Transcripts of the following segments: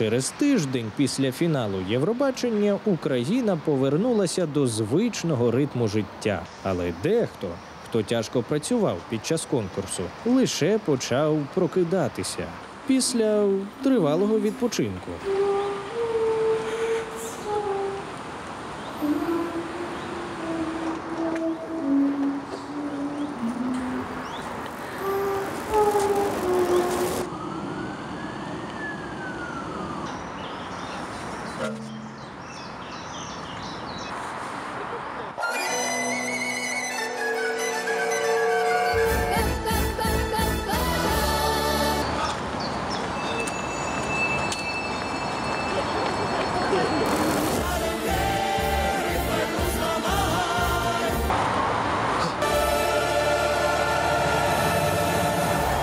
Через тиждень після фіналу Євробачення Україна повернулася до звичного ритму життя. Але дехто, хто тяжко працював під час конкурсу, лише почав прокидатися після тривалого відпочинку.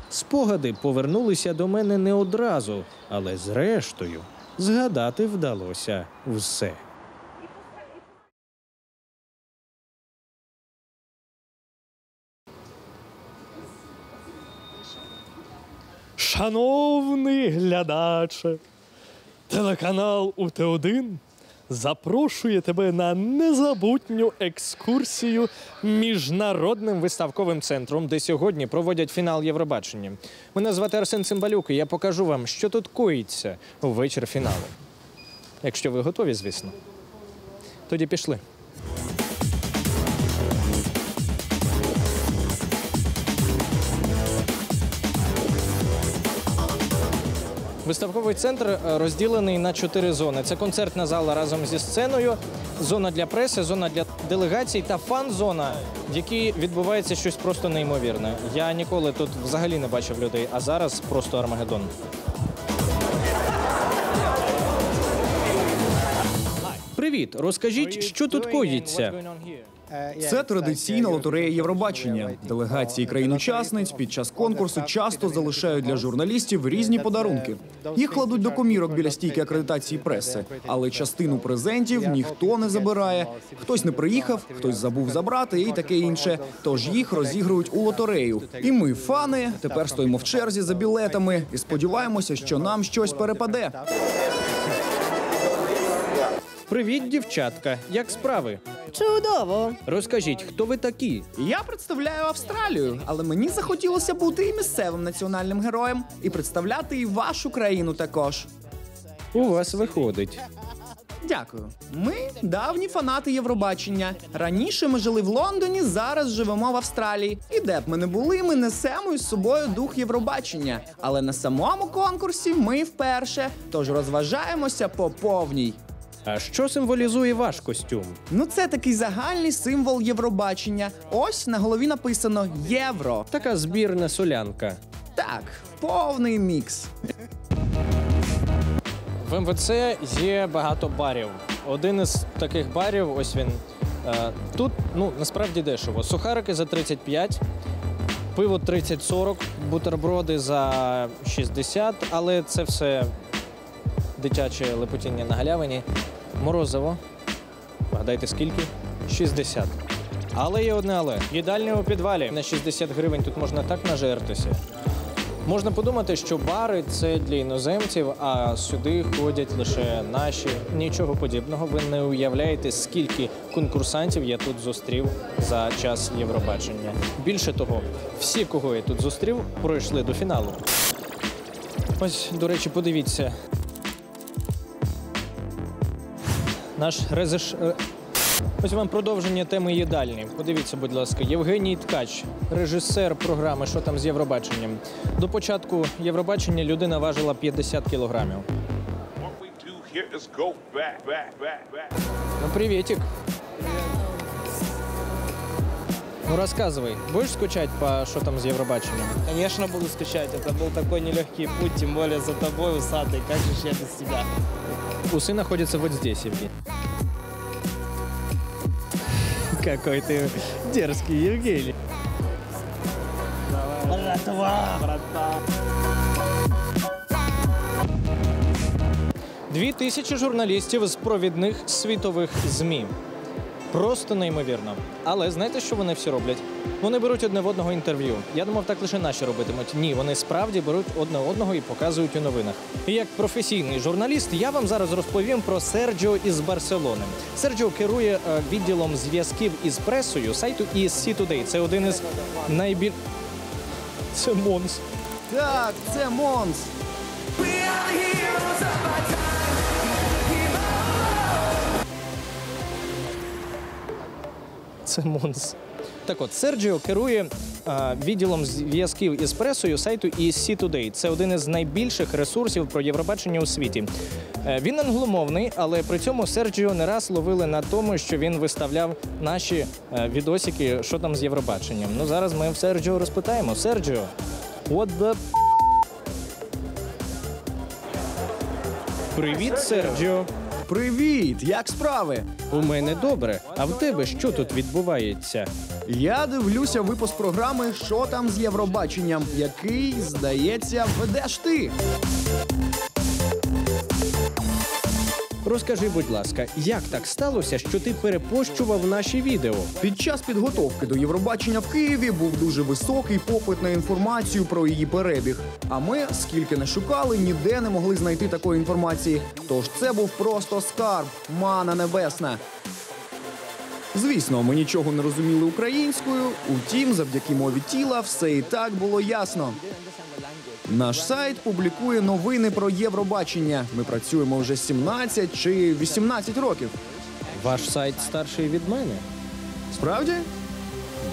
Спогади повернулися до мене не одразу, але зрештою згадати вдалося все. Шановний глядаче, телеканал УТ1 запрошує тебе на незабутню екскурсію міжнародним виставковим центром, де сьогодні проводять фінал Євробачення. Мене звати Арсен Цимбалюк, і я покажу вам, що тут коїться у вечір фіналу. Якщо ви готові, звісно. Тоді пішли. Виставковий центр е, розділений на чотири зони. Це концертна зала разом зі сценою, зона для преси, зона для делегацій та фан-зона, в якій відбувається щось просто неймовірне. Я ніколи тут взагалі не бачив людей, а зараз просто Армагеддон. Привіт, розкажіть, що тут коїться. Це традиційна лотерея Євробачення. Делегації країн-учасниць під час конкурсу часто залишають для журналістів різні подарунки. Їх кладуть до комірок біля стійки акредитації преси, але частину презентів ніхто не забирає. Хтось не приїхав, хтось забув забрати і таке інше. Тож їх розігрують у лотерею. І ми, фани, тепер стоїмо в черзі за білетами і сподіваємося, що нам щось перепаде. Привіт, дівчатка. Як справи? Чудово! Розкажіть, хто ви такі? Я представляю Австралію, але мені захотілося бути і місцевим національним героєм, і представляти і вашу країну також. У вас виходить. Дякую. Ми давні фанати Євробачення. Раніше ми жили в Лондоні, зараз живемо в Австралії. І де б ми не були, ми несемо із собою дух Євробачення. Але на самому конкурсі ми вперше, тож розважаємося по повній. А що символізує ваш костюм? Ну, це такий загальний символ Євробачення. Ось на голові написано Євро. Така збірна солянка. Так, повний мікс. В МВЦ є багато барів. Один із таких барів, ось він. Е, Тут ну насправді дешево. Сухарики за 35, пиво 30-40, бутерброди за 60, але це все дитяче лепотіння на галявині. Морозиво. Вгадайте скільки? 60. Але є одне але. Їдальня у підвалі на 60 гривень тут можна так нажертися. Можна подумати, що бари це для іноземців, а сюди ходять лише наші. Нічого подібного. Ви не уявляєте, скільки конкурсантів я тут зустрів за час Євробачення. Більше того, всі, кого я тут зустрів, пройшли до фіналу. Ось, до речі, подивіться. Наш резиш. е, Ось вам продовження теми їдальні. Подивіться, будь ласка, Євгеній Ткач, режисер програми Що там з Євробаченням. До початку Євробачення людина важила 50 кілограмів. What we Ну, рассказывай, будешь скучать по что там с Евробачением? Конечно, буду скучать. Это был такой нелегкий путь, тем более за тобой, усатый. Как же ж я без тебя? Усы находятся вот здесь, Евгений. Какой ты дерзкий, Евгений. Братва! Братва! Дві тисячі журналістів з провідних світових ЗМІ. Просто неймовірно. Але знаєте, що вони всі роблять? Вони беруть одне в одного інтерв'ю. Я думав, так лише наші робитимуть. Ні, вони справді беруть одне одного і показують у новинах. І як професійний журналіст, я вам зараз розповім про Серджіо із Барселони. Серджіо керує е, відділом зв'язків із пресою сайту ESC Today. Це один із найбіль... Це Монс. Так, це Монс. Це Монс. Так от, Серджіо керує а, відділом зв'язків із пресою сайту ESC Today. Це один із найбільших ресурсів про Євробачення у світі. Е, Він англомовний, але при цьому Серджіо не раз ловили на тому, що він виставляв наші е, відосики, що там з Євробаченням. Ну зараз ми в Серджіо розпитаємо. Серджіо, what the... Привіт, Серджіо. Привіт! Як справи? У мене добре. А в тебе що тут відбувається? Я дивлюся випуск програми Що там з Євробаченням, який, здається, ведеш ти. Розкажи, будь ласка, як так сталося, що ти перепощував наші відео? Під час підготовки до Євробачення в Києві був дуже високий попит на інформацію про її перебіг. А ми, скільки не шукали, ніде не могли знайти такої інформації. Тож це був просто скарб, мана небесна. Звісно, ми нічого не розуміли українською. Утім, завдяки мові тіла все і так було ясно. Наш сайт публікує новини про Євробачення. Ми працюємо вже 17 чи 18 років. Ваш сайт старший від мене? Справді?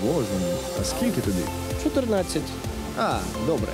Боже мій, а скільки тобі? 14. А, добре.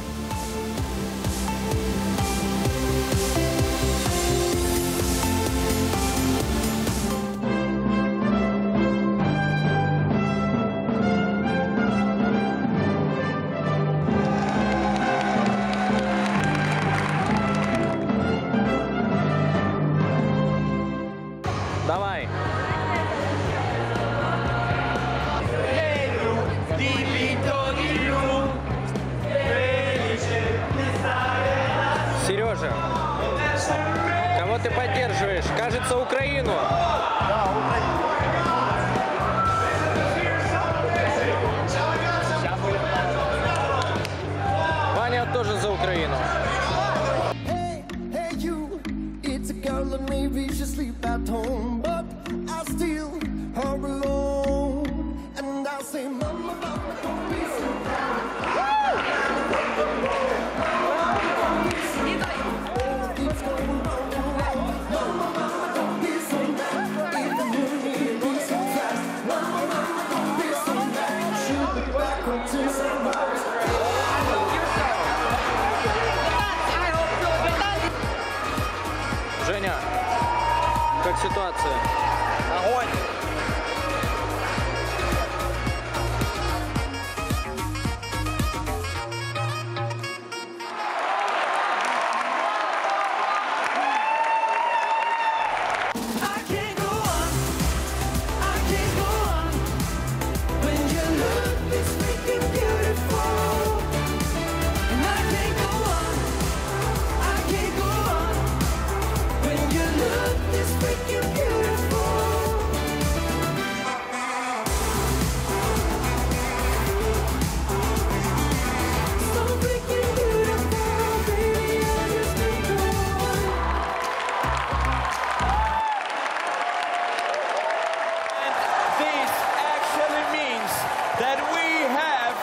This actually means that we have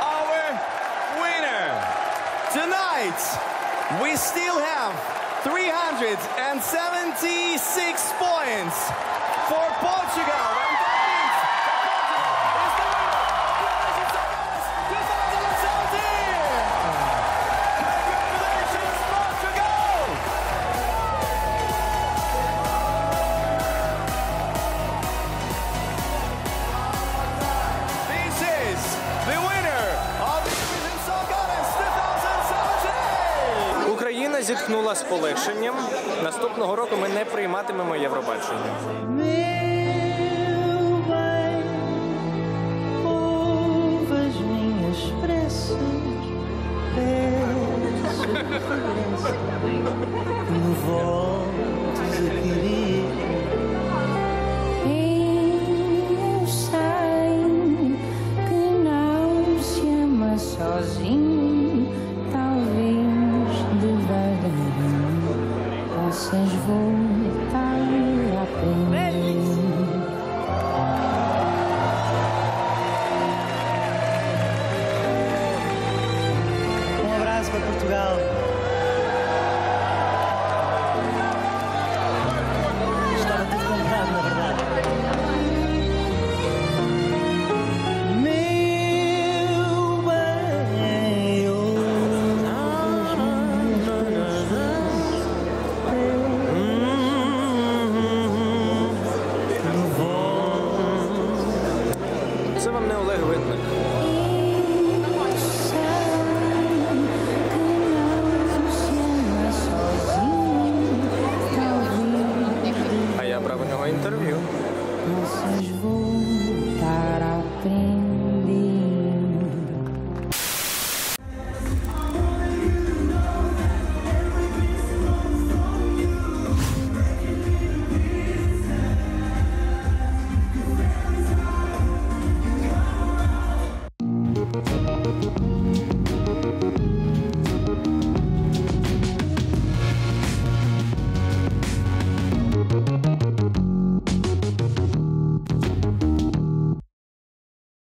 our winner. Tonight, we still have 376 points for Portugal. З полегшенням. Наступного року ми не прийматимемо Євробачення. Meu